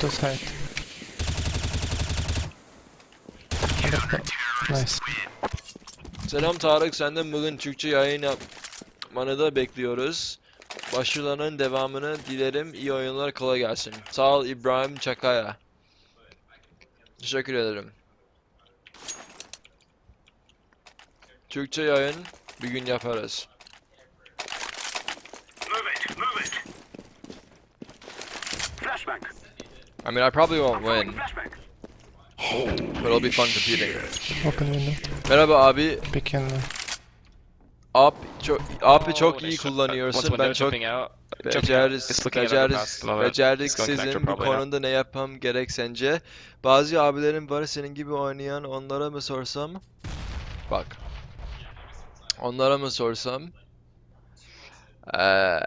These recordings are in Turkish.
To side. Nice. Selam Tarık, senden bugün Türkçe yayın yapmanı da bekliyoruz. Başarılarının devamını dilerim. İyi oyunlar, kolay gelsin. Sağ ol İbrahim Çakaya. Teşekkür ederim. Türkçe yayın bir gün yaparız. Move it, move it. Flashbang. I mean, I probably won't win, but it'll be fun competing. Open window. Merhaba abi. Pick in. Ap çok abi çok iyi kullanıyorsun. Ben çok. Beceriz, beceriz, beceriksizim bu konuda ne yapmam gerek sence? Bazı abilerim var senin gibi oynayan onlara mı sorsam? Bak. Onlara mı sorsam? Eee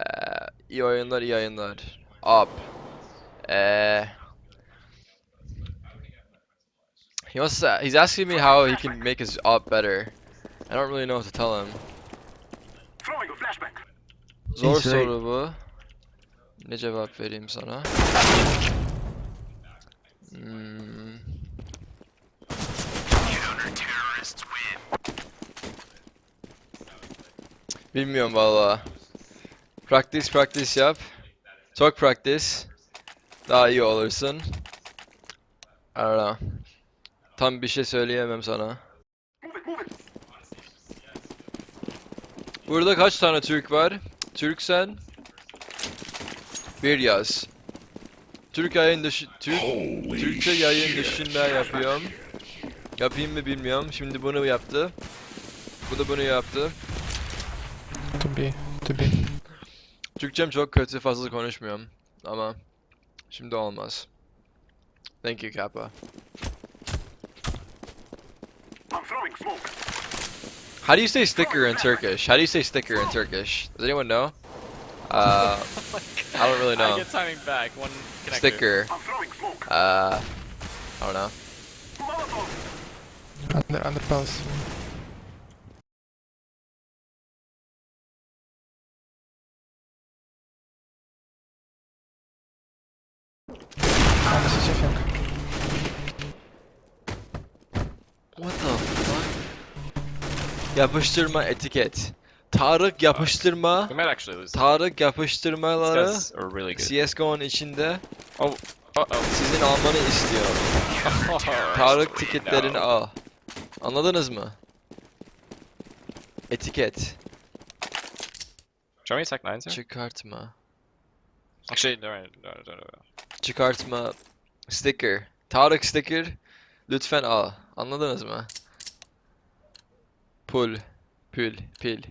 iyi oyunlar iyi oyunlar. Up. Eee He wants to, he's asking me how he can make his op better. I don't really know what to tell him. Throwing a flashbang. Zor soru bu. Ne cevap vereyim sana? Hmm. Bilmiyorum valla. Practice practice yap. Çok practice. Daha iyi olursun. I don't know. Tam bir şey söyleyemem sana. Burada kaç tane Türk var? Türk sen? Bir yaz. Türk yayın dışı... Türk... Türkçe yayın dışında yapıyorum. Yapayım mı bilmiyorum. Şimdi bunu yaptı. Bu da bunu yaptı. To be. To be. Türkçem çok kötü fazla konuşmuyorum. Ama... Şimdi olmaz. Thank you Kappa. I'm throwing smoke. How do you say sticker in Turkish? How do you say sticker in Turkish? Does anyone know? Uh, I don't really know. I know. get timing back. One connector. Sticker. I'm throwing. Uh, I don't know. Molotov. Under, under pulse. CC flank. What the fuck? Yapıştırma etiket. Tarık yapıştırma. We might actually lose. Tarık These yapıştırmaları guys are really good. CSGO'nun içinde Uh oh. sizin almanı istiyor. Tarık tiketlerini al. Anladınız mı? Etiket. Show me Tech 9 here. Çıkartma. Actually, no, no, no, no, no. Çıkartma. Sticker. Tarık sticker. Lütfen al. Anladınız mı? Pull. Pül. Pil.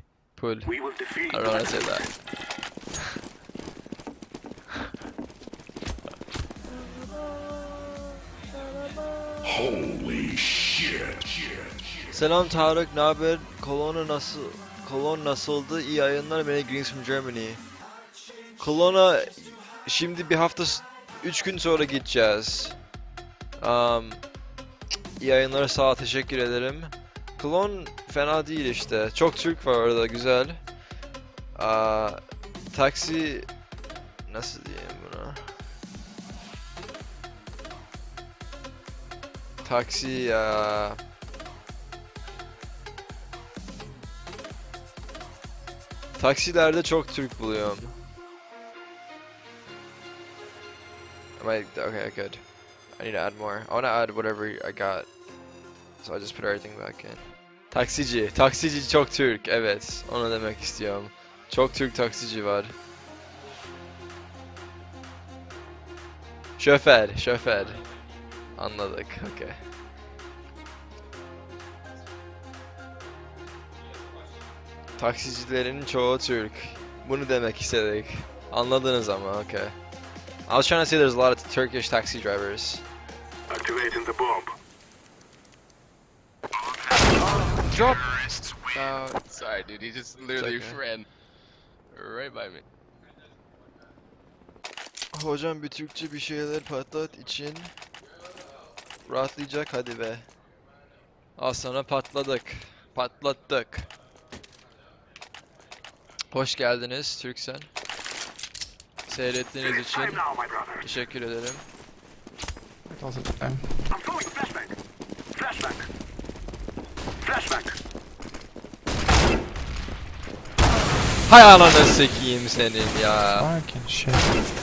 Defeat. I don't to say that. Selam Tarık, ne haber? Kolona nasıl? Kolon nasıldı? İyi yayınlar. Beni Greens from Germany. Kolona şimdi bir hafta, 3 gün sonra gideceğiz. Um, iyi yayınlar, sağ teşekkür ederim. Klon fena değil işte. Çok Türk var orada, güzel. Aa, taksi nasıl diyeyim buna? Taksi ya. Taksilerde çok Türk buluyorum. Am I okay? Good. I need to add more. I want to add whatever I got. So I just put everything back in. Taksici. Taksici çok Türk. Evet. Onu demek istiyorum. Çok Türk taksici var. Şoför. Şoför. Anladık. Okay. Taksicilerin çoğu Türk. Bunu demek istedik. Anladınız ama. Okay. I was trying to say there's a lot of Turkish taxi drivers. Activating the bomb. Drop. Oh, sorry, dude. He just literally okay. ran right by me. Hocam bir Türkçe bir şeyler patlat için rahatlayacak hadi be. Al sana patladık. Patlattık. Hoş geldiniz Türksen. Seyrettiğiniz için teşekkür ederim. It was a time. I'm throwing a flashbang. Flashbang. Flashbang. Hay ananı sikeyim senin ya. Fucking shit.